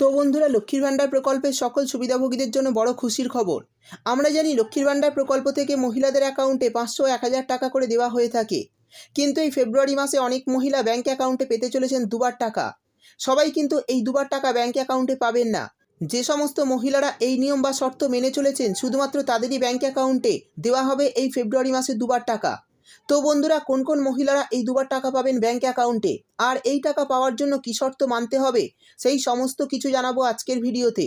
তো বন্ধুরা, লক্ষ্মীর ভাণ্ডার প্রকল্পের সকল সুবিধাভোগীদের জন্য বড় খুশির খবর। আমরা জানি লক্ষ্মীর ভাণ্ডার প্রকল্প থেকে মহিলাদের অ্যাকাউন্টে পাঁচশো এক হাজার টাকা করে দেওয়া হয়ে থাকে। কিন্তু এই ফেব্রুয়ারি মাসে অনেক মহিলা ব্যাংক অ্যাকাউন্টে পেতে চলেছেন দুবার টাকা। সবাই কিন্তু এই দুবার টাকা ব্যাংক অ্যাকাউন্টে পাবেন না। যে সমস্ত মহিলারা এই নিয়ম বা শর্ত মেনে চলেছেন, শুধুমাত্র তাদেরই ব্যাংক অ্যাকাউন্টে দেওয়া হবে এই ফেব্রুয়ারি মাসে দুবার টাকা। তো বন্ধুরা, কোন কোন মহিলারা এই দুবার টাকা পাবেন ব্যাংক অ্যাকাউন্টে আর এই টাকা পাওয়ার জন্য কী শর্ত মানতে হবে? সেই সমস্ত কিছু জানাব আজকের ভিডিওতে।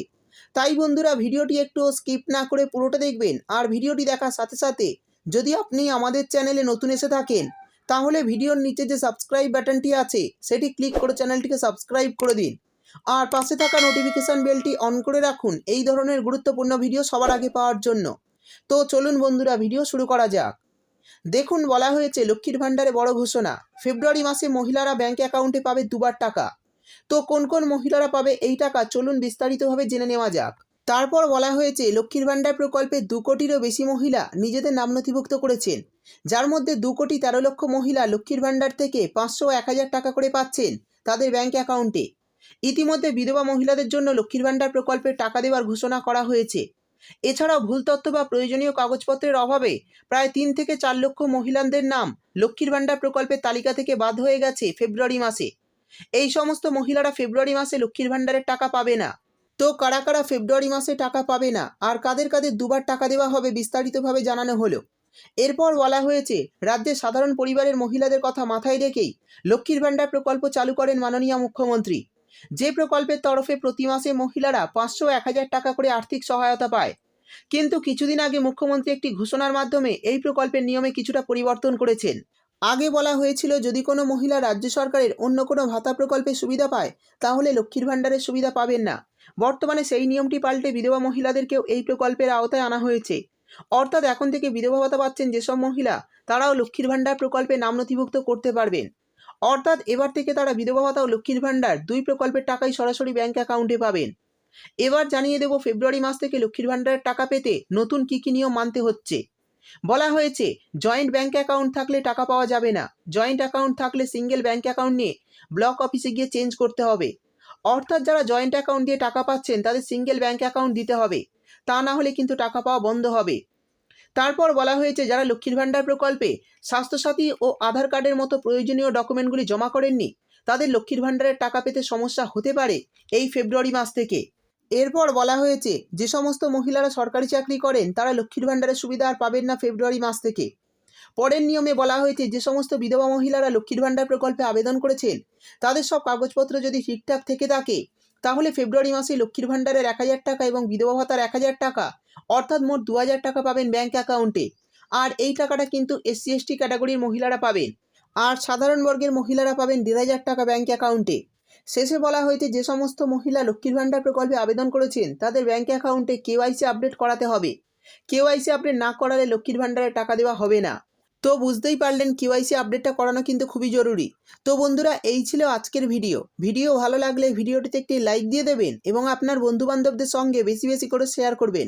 তাই বন্ধুরা, ভিডিওটি একটু স্কিপ না করে পুরোটা দেখবেন আর ভিডিওটি দেখার সাথে সাথে যদি আপনি আমাদের চ্যানেলে নতুন এসে থাকেন, তাহলে ভিডিওর নিচে যে সাবস্ক্রাইব বাটনটি আছে, সেটি ক্লিক করে চ্যানেলটিকে সাবস্ক্রাইব করে দিন। আর পাশে থাকা নোটিফিকেশান বেলটি অন করে রাখুন এই ধরনের গুরুত্বপূর্ণ ভিডিও সবার আগে পাওয়ার জন্য। তো চলুন বন্ধুরা ভিডিও শুরু করা যাক। দেখুন বলা হয়েছে লক্ষ্মীর ভাণ্ডারে বড় ঘোষণা। ফেব্রুয়ারি মাসে মহিলারা ব্যাংক অ্যাকাউন্টে পাবে দুবার টাকা। তো কোন কোন মহিলারা পাবে এই টাকা চলুন বিস্তারিতভাবে জেনে নেওয়া যাক। তারপর বলা হয়েছে, লক্ষ্মীর ভাণ্ডার প্রকল্পে দু কোটিরও বেশি মহিলা নিজেদের নাম নথিভুক্ত করেছেন। যার মধ্যে দু কোটি তেরো লক্ষ মহিলা লক্ষ্মীর ভাণ্ডার থেকে পাঁচশো এক হাজার টাকা করে পাচ্ছেন তাদের ব্যাংক অ্যাকাউন্টে। ইতিমধ্যে বিধবা মহিলাদের জন্য লক্ষ্মীর ভাণ্ডার প্রকল্পে টাকা দেওয়ার ঘোষণা করা হয়েছে। এছাড়াও ভুল তথ্য বা প্রয়োজনীয় কাগজপত্রের অভাবে প্রায় তিন থেকে চার লক্ষ মহিলাদের নাম লক্ষ্মীর ভাণ্ডার প্রকল্পের তালিকা থেকে বাদ হয়ে গেছে ফেব্রুয়ারি মাসে। এই সমস্ত মহিলারা ফেব্রুয়ারি মাসে লক্ষ্মীর ভাণ্ডারের টাকা পাবে না। তো কারা কারা ফেব্রুয়ারি মাসে টাকা পাবে না? আর কাদের কাদের দুবার টাকা দেওয়া হবে বিস্তারিতভাবে জানানো হলো। এরপর বলা হয়েছে রাজ্যের সাধারণ পরিবারের মহিলাদের কথা মাথায় রেখেই লক্ষ্মীর ভাণ্ডার প্রকল্প চালু করেন মাননীয় মুখ্যমন্ত্রী। যে প্রকল্পের তরফে প্রতি মাসে মহিলারা পাঁচশো এক হাজার টাকা করে আর্থিক সহায়তা পায়। কিন্তু কিছুদিন আগে মুখ্যমন্ত্রী একটি ঘোষণার মাধ্যমে এই প্রকল্পের নিয়মে কিছুটা পরিবর্তন করেছেন। আগে বলা হয়েছিল, যদি কোনো মহিলা রাজ্য সরকারের অন্য কোনো ভাতা প্রকল্পে সুবিধা পায়, তাহলে লক্ষ্মীর ভাণ্ডারের সুবিধা পাবেন না। বর্তমানে সেই নিয়মটি পাল্টে বিধবা মহিলাদেরকেও এই প্রকল্পের আওতায় আনা হয়েছে। অর্থাৎ এখন থেকে বিধবা ভাতা পাচ্ছেন যেসব মহিলা, তারাও লক্ষ্মীর ভাণ্ডার প্রকল্পে নাম নথিভুক্ত করতে পারবেন। অর্থাৎ এবার থেকে তারা বিধবা ভাতা ও লক্ষ্মীর ভাণ্ডার দুই প্রকল্পের টাকাই সরাসরি ব্যাংক অ্যাকাউন্টে পাবেন। এবার জানিয়ে দেব ফেব্রুয়ারি মাস থেকে লক্ষ্মীর ভাণ্ডারের টাকা পেতে নতুন কী কী নিয়ম মানতে হচ্ছে। বলা হয়েছে জয়েন্ট ব্যাংক অ্যাকাউন্ট থাকলে টাকা পাওয়া যাবে না। জয়েন্ট অ্যাকাউন্ট থাকলে সিঙ্গেল ব্যাংক অ্যাকাউন্ট নিয়ে ব্লক অফিসে গিয়ে চেঞ্জ করতে হবে। অর্থাৎ যারা জয়েন্ট অ্যাকাউন্ট দিয়ে টাকা পাচ্ছেন, তাদের সিঙ্গেল ব্যাংক অ্যাকাউন্ট দিতে হবে। তা না হলে কিন্তু টাকা পাওয়া বন্ধ হবে। তারপর বলা হয়েছে, যারা লক্ষ্মীর ভাণ্ডার প্রকল্পে স্বাস্থ্যসাথী ও আধার কার্ডের মতো প্রয়োজনীয় ডকুমেন্টগুলি জমা করেননি, তাদের লক্ষ্মীর ভাণ্ডারের টাকা পেতে সমস্যা হতে পারে এই ফেব্রুয়ারি মাস থেকে। এরপর বলা হয়েছে, যে সমস্ত মহিলারা সরকারি চাকরি করেন, তারা লক্ষ্মীর ভাণ্ডারের সুবিধা আর পাবেন না ফেব্রুয়ারি মাস থেকে। পরের নিয়মে বলা হয়েছে, যে সমস্ত বিধবা মহিলারা লক্ষ্মীর ভাণ্ডার প্রকল্পে আবেদন করেছেন, তাদের সব কাগজপত্র যদি ঠিকঠাক থেকে থাকে, তাহলে ফেব্রুয়ারি মাসে লক্ষ্মীর ভাণ্ডারের এক হাজার টাকা এবং বিধবা ভাতার এক হাজার টাকা অর্থাৎ মোট দু হাজার টাকা পাবেন ব্যাঙ্ক অ্যাকাউন্টে আর এই টাকাটা কিন্তু এসসি এসটি ক্যাটাগরির মহিলারা পাবেন। আর সাধারণ বর্গের মহিলারা পাবেন দেড় হাজার টাকা ব্যাঙ্ক অ্যাকাউন্টে শেষে বলা হয়েছে, যে সমস্ত মহিলা লক্ষ্মীর ভাণ্ডার প্রকল্পে আবেদন করেছেন, তাদের ব্যাঙ্ক অ্যাকাউন্টে কেওয়াইসি আপডেট করাতে হবে। কেওয়াইসি আপডেট না করালে লক্ষ্মীর ভাণ্ডারে টাকা দেওয়া হবে না। তো বুঝতেই পারলেন কেওয়াইসি আপডেটটা করানো কিন্তু খুবই জরুরি। তো বন্ধুরা, এই ছিল আজকের ভিডিও। ভিডিও ভালো লাগলে ভিডিওটিতে একটি লাইক দিয়ে দেবেন এবং আপনার বন্ধুবান্ধবদের সঙ্গে বেশি বেশি করে শেয়ার করবেন।